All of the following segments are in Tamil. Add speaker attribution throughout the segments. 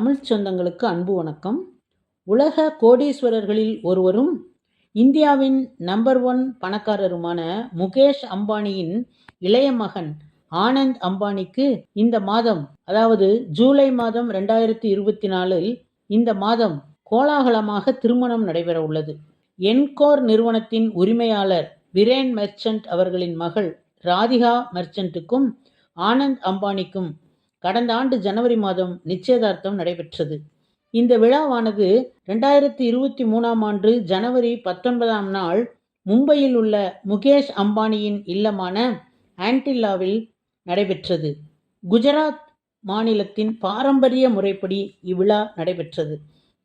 Speaker 1: தமிழ்ச் சொந்தங்களுக்கு அன்பு வணக்கம். உலக கோடீஸ்வரர்களில் ஒருவரும் இந்தியாவின் நம்பர் ஒன் பணக்காரருமான முகேஷ் அம்பானியின் இளைய மகன் ஆனந்த் அம்பானிக்கு இந்த மாதம் அதாவது ஜூலை மாதம் ரெண்டாயிரத்தி இருபத்தி நாலில் இந்த மாதம் கோலாகலமாக திருமணம் நடைபெற உள்ளது. என்கோர் நிறுவனத்தின் உரிமையாளர் விரேன் மெர்ச்சன்ட் அவர்களின் மகள் ராதிகா மெர்ச்சன்ட்டுக்கும் ஆனந்த் அம்பானிக்கும் கடந்த ஆண்டு ஜனவரி மாதம் நிச்சயதார்த்தம் நடைபெற்றது. இந்த விழாவானது ரெண்டாயிரத்தி இருபத்தி மூணாம் ஆண்டு ஜனவரி பத்தொன்பதாம் நாள் மும்பையில் உள்ள முகேஷ் அம்பானியின் இல்லமான ஆன்டில்லாவில் நடைபெற்றது. குஜராத் மாநிலத்தின் பாரம்பரிய முறைப்படி இவ்விழா நடைபெற்றது.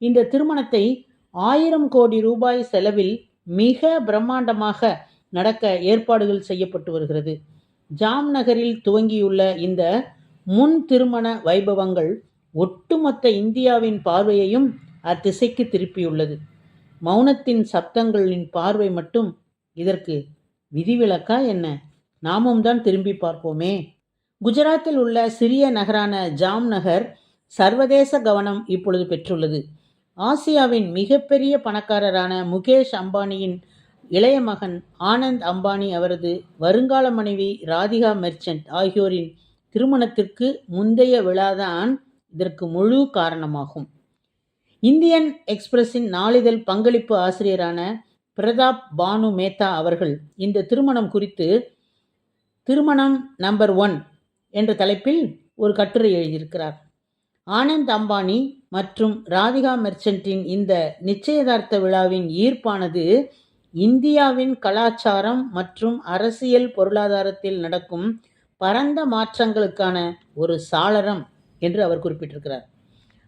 Speaker 1: இந்த திருமணத்தை ஆயிரம் கோடி ரூபாய் செலவில் மிக பிரம்மாண்டமாக நடக்க ஏற்பாடுகள் செய்யப்பட்டு வருகிறது. ஜாம் நகரில் துவங்கியுள்ள இந்த முன் திருமண வைபவங்கள் ஒட்டுமொத்த இந்தியாவின் பார்வையையும் அத்திசைக்கு திருப்பியுள்ளது. மௌனத்தின் சப்தங்களின் பார்வை மட்டும் இதற்கு விதிவிலக்கா என்ன? நாமும் தான் திரும்பி பார்ப்போமே. குஜராத்தில் உள்ள சிறிய நகரான ஜாம் நகர் சர்வதேச கவனம் இப்பொழுது பெற்றுள்ளது. ஆசியாவின் மிகப்பெரிய பணக்காரரான முகேஷ் அம்பானியின் இளைய மகன் ஆனந்த் அம்பானி அவரது வருங்கால மனைவி ராதிகா மெர்ச்சன்ட் ஆகியோரின் திருமணத்திற்கு முந்தைய விழாதான் இதற்கு முழு காரணமாகும். இந்தியன் எக்ஸ்பிரஸின் நாளிதழ் பங்களிப்பு ஆசிரியரான பிரதாப் பானு மேத்தா அவர்கள் இந்த திருமணம் குறித்து திருமணம் நம்பர் ஒன் என்ற தலைப்பில் ஒரு கட்டுரை எழுதியிருக்கிறார். ஆனந்த் அம்பானி மற்றும் ராதிகா மெர்ச்சன்ட்டின் இந்த நிச்சயதார்த்த விழாவின் ஈர்ப்பானது இந்தியாவின் கலாச்சாரம் மற்றும் அரசியல் பொருளாதாரத்தில் நடக்கும் பரந்த மாற்றங்களுக்கான ஒரு சாளரம் என்று அவர் குறிப்பிட்டிருக்கிறார்.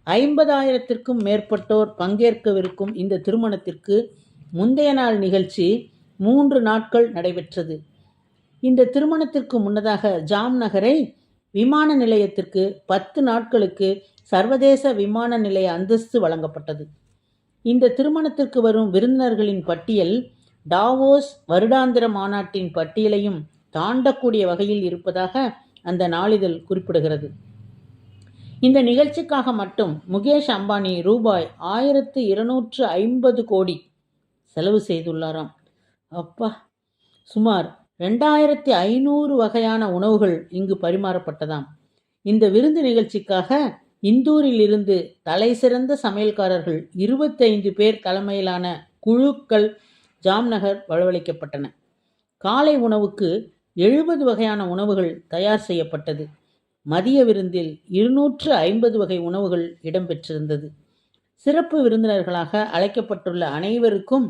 Speaker 1: ஐம்பதாயிரத்திற்கும் மேற்பட்டோர் பங்கேற்கவிருக்கும் இந்த திருமணத்திற்கு முந்தைய நாள் நிகழ்ச்சி மூன்று நாட்கள் நடைபெற்றது. இந்த திருமணத்திற்கு முன்னதாக ஜாம் நகரை விமான நிலையத்திற்கு பத்து நாட்களுக்கு சர்வதேச விமான நிலைய அந்தஸ்து வழங்கப்பட்டது. இந்த திருமணத்திற்கு வரும் விருந்தினர்களின் பட்டியல் டாவோஸ் வருடாந்திர மாநாட்டின் பட்டியலையும் தாண்டக்கூடிய வகையில் இருப்பதாக அந்த நாளிதழ் குறிப்பிடுகிறது. இந்த நிகழ்ச்சிக்காக மட்டும் முகேஷ் அம்பானி ரூபாய் ஆயிரத்து இருநூற்று ஐம்பது கோடி செலவு செய்துள்ளாராம். அப்பா சுமார் ரெண்டாயிரத்தி ஐநூறு வகையான உணவுகள் இங்கு பரிமாறப்பட்டதாம். இந்த விருந்து நிகழ்ச்சிக்காக இந்தூரில் இருந்து தலை சிறந்த சமையல்காரர்கள் இருபத்தைந்து பேர் தலைமையிலான குழுக்கள் ஜாம்நகர் வரவழைக்கப்பட்டன. காலை உணவுக்கு எழுபது வகையான உணவுகள் தயார் செய்யப்பட்டது. மதிய விருந்தில் இருநூற்று ஐம்பது வகை உணவுகள் இடம்பெற்றிருந்தது. சிறப்பு விருந்தினர்களாக அழைக்கப்பட்டுள்ள அனைவருக்கும்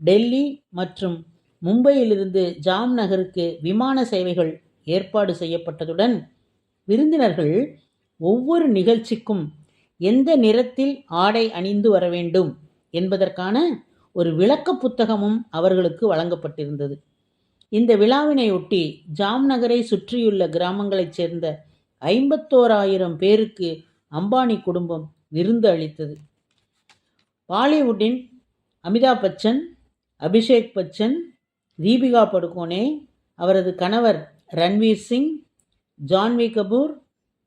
Speaker 1: டெல்லி மற்றும் மும்பையிலிருந்து ஜாம் நகருக்கு விமான சேவைகள் ஏற்பாடு செய்யப்பட்டதுடன் விருந்தினர்கள் ஒவ்வொரு நிகழ்ச்சிக்கும் எந்த நிறத்தில் ஆடை அணிந்து வர வேண்டும் என்பதற்கான ஒரு விளக்க புத்தகமும் அவர்களுக்கு வழங்கப்பட்டிருந்தது. இந்த விழாவினையொட்டி ஜாம் நகரை சுற்றியுள்ள கிராமங்களைச் சேர்ந்த ஐம்பத்தோராயிரம் பேருக்கு அம்பானி குடும்பம் விருந்து அளித்தது. பாலிவுட்டின் அமிதாப் பச்சன் அபிஷேக் பச்சன் தீபிகா படுகோனே அவரது கணவர் ரன்வீர் சிங் ஜான்வி கபூர்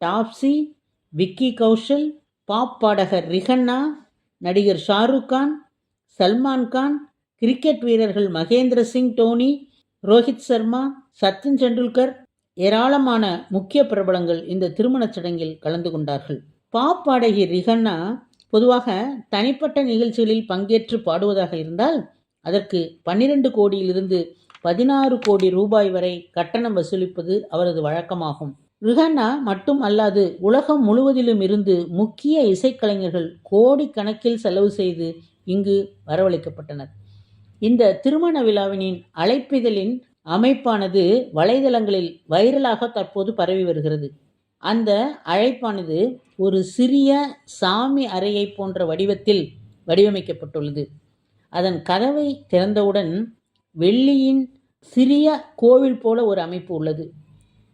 Speaker 1: டாப்ஸி விக்கி கௌஷல் பாப் பாடகர் ரிஹன்னா நடிகர் ஷாருக் கான் சல்மான் கான் கிரிக்கெட் வீரர்கள் மகேந்திர சிங் டோனி ரோஹித் சர்மா சச்சின் டெண்டுல்கர் ஏராளமான முக்கிய பிரபலங்கள் இந்த திருமணச் சடங்கில் கலந்து கொண்டார்கள். பாப் பாடகி ரிஹன்னா பொதுவாக தனிப்பட்ட நிகழ்ச்சிகளில் பங்கேற்று பாடுவதாக இருந்தால் அதற்கு பன்னிரண்டு கோடியிலிருந்து பதினாறு கோடி ரூபாய் வரை கட்டணம் வசூலிப்பது அவரது வழக்கமாகும். ரிஹன்னா மட்டும் அல்லாது உலகம் முழுவதிலும் இருந்து முக்கிய இசைக்கலைஞர்கள் கோடிக்கணக்கில் செலவு செய்து இங்கு வரவழைக்கப்பட்டனர். இந்த திருமண விழாவினின் அழைப்பிதழின் அமைப்பானது வலைதளங்களில் வைரலாக தற்போது பரவி வருகிறது. அந்த அழைப்பானது ஒரு சிறிய சாமி அறையை போன்ற வடிவத்தில் வடிவமைக்கப்பட்டுள்ளது. அதன் கதவை திறந்தவுடன் வெள்ளியின் சிறிய கோவில் போல ஒரு அமைப்பு உள்ளது.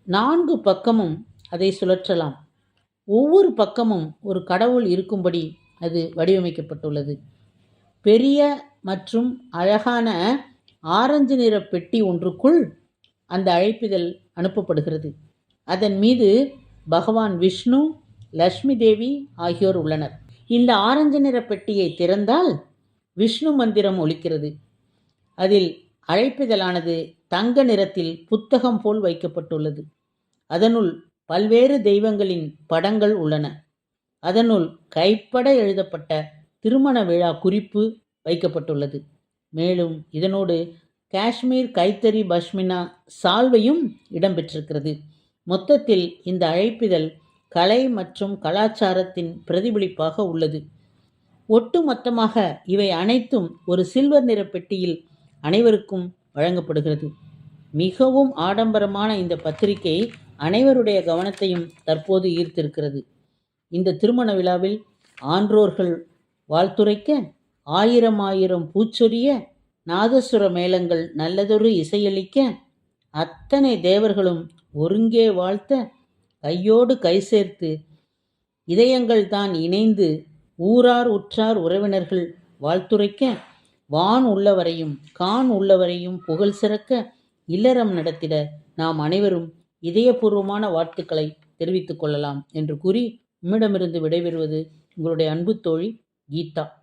Speaker 1: நான்கு பக்கமும் அதை சுழற்றலாம். ஒவ்வொரு பக்கமும் ஒரு கடவுள் இருக்கும்படி அது வடிவமைக்கப்பட்டுள்ளது. பெரிய மற்றும் அழகான ஆரஞ்சு நிற பெட்டி ஒன்றுக்குள் அந்த அழைப்பிதழ் அனுப்பப்படுகிறது. அதன் மீது பகவான் விஷ்ணு லக்ஷ்மி தேவி ஆகியோர் உள்ளனர். இந்த ஆரஞ்சு நிற பெட்டியை திறந்தால் விஷ்ணு மந்திரம் ஒலிக்கிறது. அதில் அழைப்பிதழானது தங்க நிறத்தில் புத்தகம் போல் வைக்கப்பட்டுள்ளது. அதனுள் பல்வேறு தெய்வங்களின் படங்கள் உள்ளன. அதனுள் கைப்பட எழுதப்பட்ட திருமண விழா குறிப்பு வைக்கப்பட்டுள்ளது. மேலும் இதனோடு காஷ்மீர் கைத்தறி பஷ்மினா சால்வையும் இடம்பெற்றிருக்கிறது. மொத்தத்தில் இந்த அழைப்பிதழ் கலை மற்றும் கலாச்சாரத்தின் பிரதிபலிப்பாக உள்ளது. ஒட்டுமொத்தமாக இவை அனைத்தும் ஒரு சில்வர் நிற பெட்டியில் அனைவருக்கும் வழங்கப்படுகிறது. மிகவும் ஆடம்பரமான இந்த பத்திரிகை அனைவருடைய கவனத்தையும் தற்போது ஈர்த்திருக்கிறது. இந்த திருமண விழாவில் ஆன்றோர்கள் வாழ்த்துரைக்க ஆயிரம் ஆயிரம் பூச்சொரிய நாதசுர மேளங்கள் நல்லதொரு இசையளிக்க அத்தனை தேவர்களும் ஒருங்கே வாழ்த்த கையோடு கை சேர்த்து இதயங்கள் தான் இணைந்து ஊரார் உற்றார் உறவினர்கள் வாழ்த்துரைக்க வான் உள்ளவரையும் கான் உள்ளவரையும் புகழ் சிறக்க இல்லறம் நடத்திட நாம் அனைவரும் இதயபூர்வமான வாழ்த்துக்களை தெரிவித்துக் கொள்ளலாம் என்று கூறி உம்மிடமிருந்து விடைபெறுவது உங்களுடைய அன்பு தோழி गीता